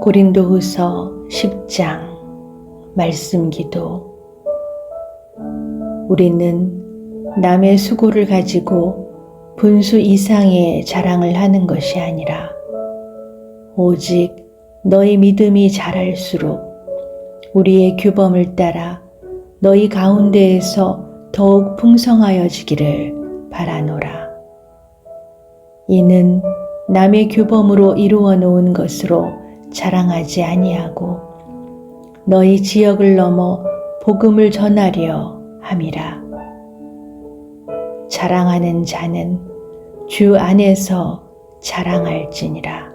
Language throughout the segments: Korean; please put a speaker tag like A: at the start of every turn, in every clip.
A: 고린도후서 10장 말씀 기도 우리는 남의 수고를 가지고 분수 이상의 자랑을 하는 것이 아니라 오직 너희 믿음이 자랄수록 우리의 규범을 따라 너희 가운데에서 더욱 풍성하여지기를 바라노라. 이는 남의 규범으로 이루어 놓은 것으로 자랑하지 아니하고 너희 지역을 넘어 복음을 전하려 함이라. 자랑하는 자는 주 안에서 자랑할지니라.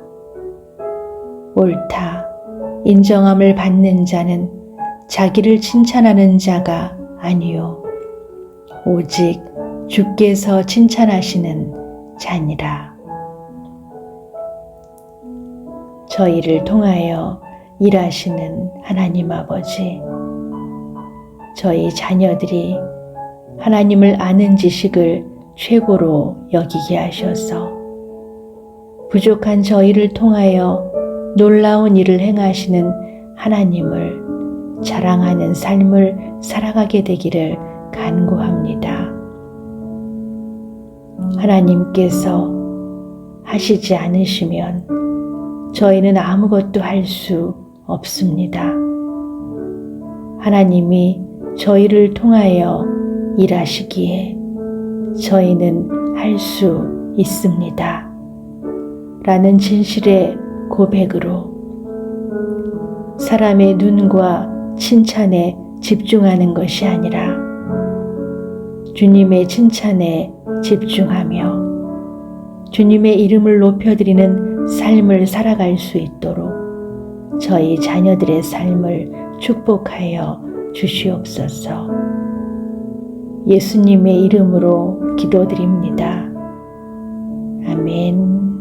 A: 옳다. 인정함을 받는 자는 자기를 칭찬하는 자가 아니요. 오직 주께서 칭찬하시는 자니라. 저희를 통하여 일하시는 하나님 아버지, 저희 자녀들이 하나님을 아는 지식을 최고로 여기게 하셔서 부족한 저희를 통하여 놀라운 일을 행하시는 하나님을 자랑하는 삶을 살아가게 되기를 간구합니다. 하나님께서 하시지 않으시면 저희는 아무것도 할 수 없습니다. 하나님이 저희를 통하여 일하시기에 저희는 할 수 있습니다. 라는 진실의 고백으로 사람의 눈과 칭찬에 집중하는 것이 아니라 주님의 칭찬에 집중하며 주님의 이름을 높여드리는 삶을 살아갈 수 있도록 저희 자녀들의 삶을 축복하여 주시옵소서. 예수님의 이름으로 기도드립니다. 아멘.